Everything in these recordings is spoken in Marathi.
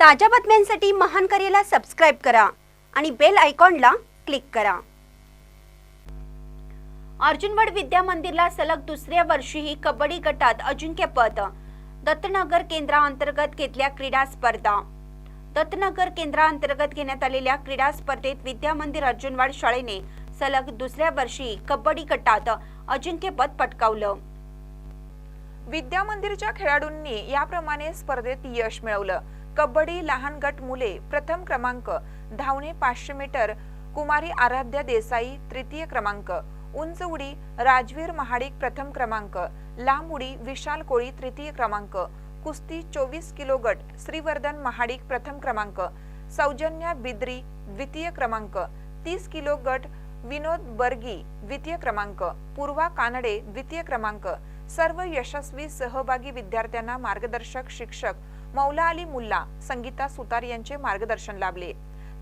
ताज्या बातम्यांसाठी महान करेला सबस्क्राईब करा आणि बेल आयकॉनला क्लिक करा. अर्जुनवड विद्या मंदिरला सलग दुसऱ्या वर्षीही कबड्डी गटात अजिंक्यपद दत्तनगर केंद्राअंतर्गत घेतल्या क्रीडा स्पर्धा. दत्तनगर केंद्राअंतर्गत घेण्यात आलेल्या क्रीडा स्पर्धेत विद्या मंदिर अर्जुनवाड शाळेने सलग दुसऱ्या वर्षी कबड्डी गटात अजिंक्यपद पटकावलं. विद्या मंदिरच्या खेळाडूंनी याप्रमाणे स्पर्धेत यश मिळवलं. कबड्डी लहान गट मुले प्रथम क्रमांक धावणे पाचशे मीटर कुमारी आराध्या देसाई तृतीय क्रमांक उंच उडी राजवीर महाडिक प्रथम क्रमांक लांब उडी विशाल कोळी तृतीय क्रमांक कुस्ती चोवीस किलो गट श्रीवर्धन महाडिक प्रथम क्रमांक सौजन्या बिद्री द्वितीय क्रमांक तीस किलो गट विनोद बर्गी द्वितीय क्रमांक पूर्वा कानडे द्वितीय क्रमांक सर्व यशस्वी सहभागी विद्यार्थ्यांना मार्गदर्शक शिक्षक मौला अली मुल्ला संगीता सुतार यांचे मार्गदर्शन लाभले.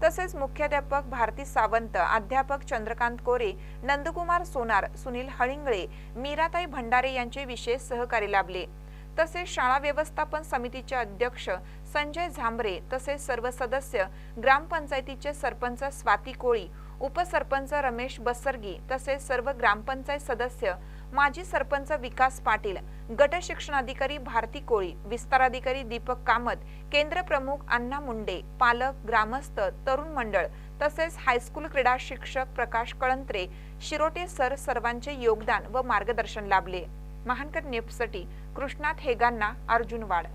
तसेच मुख्याध्यापक भारती सावंत अध्यापक चंद्रकांत कोरे नंदकुमार सोनार सुनील हळिंगळे मीराताई भंडारे यांचे विशेष सहकार्य लाभले. तसेच शाळा व्यवस्थापन समितीचे अध्यक्ष संजय झांबरे तसेच सर्व सदस्य ग्रामपंचायतीचे सरपंच स्वाती कोळी उपसरपंच रमेश बसरगी तसेच सर्व ग्रामपंचायत सदस्य माजी सरपंच विकास पाटील गट शिक्षणाधिकारी भारती कोळी विस्ताराधिकारी दीपक कामत केंद्र प्रमुख अण्णा मुंडे पालक ग्रामस्थ तरुण मंडळ तसेच हायस्कूल क्रीडा शिक्षक प्रकाश कळंत्रे शिरोटे सर सर्वांचे योगदान व मार्गदर्शन लाभले. महानकर नेपसाठी कृष्णात हेगांना अर्जुनवाड